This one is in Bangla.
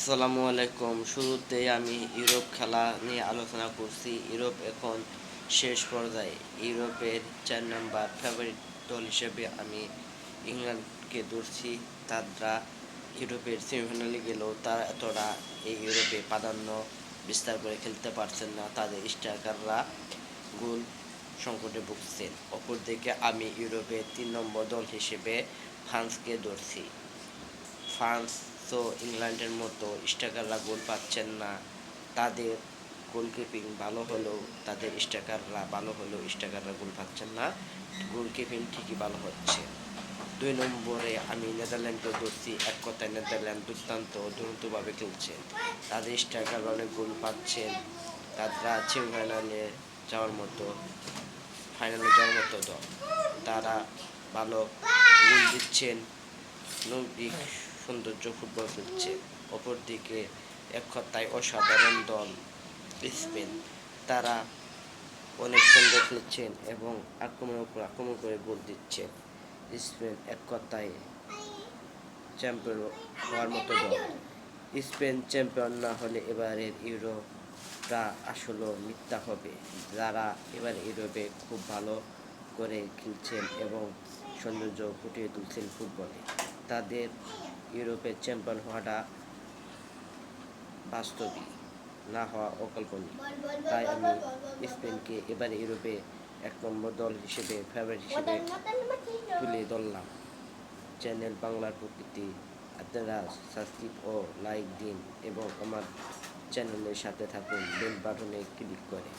আসসালামু আলাইকুম। শুরুতেই আমি ইউরোপ খেলা নিয়ে আলোচনা করছি। ইউরোপ এখন শেষ পর্যায়ে। ইউরোপের চার নাম্বার ফেভারিট দল হিসেবে আমি ইংল্যান্ডকে ধরছি। তারা ইউরোপের সেমিফাইনালে গেলেও তারা এতটা এই ইউরোপে প্রাধান্য বিস্তার করে খেলতে পারছেন না। তাদের স্ট্রাইকাররা গোল সংকটে ভুগছেন। অপরদিকে আমি ইউরোপের তিন নম্বর দল হিসেবে ফ্রান্সকে ধরছি। ফ্রান্স তো ইংল্যান্ডের মতো স্ট্রাইকাররা গোল পাচ্ছেন না। তাদের গোলকিপিং ভালো হলেও, তাদের স্ট্রাইকাররা ভালো হলেও স্ট্রাইকাররা গোল পাচ্ছেন না। গোলকিপিং ঠিকই ভালো হচ্ছে। দুই নম্বরে আমি নেদারল্যান্ডকে ধরছি। এক কথায় নেদারল্যান্ড দুর্দান্ত দুরন্তভাবে খেলছে। তাদের স্ট্রাইকার অনেক গোল পাচ্ছেন। তারা সেমিফাইনালে যাওয়ার মতো, ফাইনালে যাওয়ার মতো দল। তারা ভালো গোল দিচ্ছেন। সৌন্দর্য ফুটবল খেলছে। অপরদিকে এক কথায় অসাধারণ দল স্পেন। তারা অনেক সুন্দর খেলছেন এবং আক্রমণের উপর আক্রমণ করে গোল দিচ্ছেন স্পেন এক কথায় চ্যাম্পিয়ন হওয়ার মতো দল। স্পেন চ্যাম্পিয়ন না হলে এবারের ইউরোপটা আসলে মিথ্যা হবে। যারা এবার ইউরোপে খুব ভালো করে খেলছেন এবং সৌন্দর্য ফুটিয়ে তুলছেন ফুটবলে, তাদের ইউরোপের চ্যাম্পিয়ন হওয়াটা বাস্তবিক না হওয়া অকল্পনীয়। তাই আমি স্পেনকে এবারে ইউরোপে এক নম্বর দল হিসেবে ফেভারিট হিসেবে তুলে ধরলাম। চ্যানেল বাংলার প্রকৃতি আপনারা সাবস্ক্রাইব ও লাইক দিন এবং আমার চ্যানেলের সাথে থাকুন, বেল বাটনে ক্লিক করে।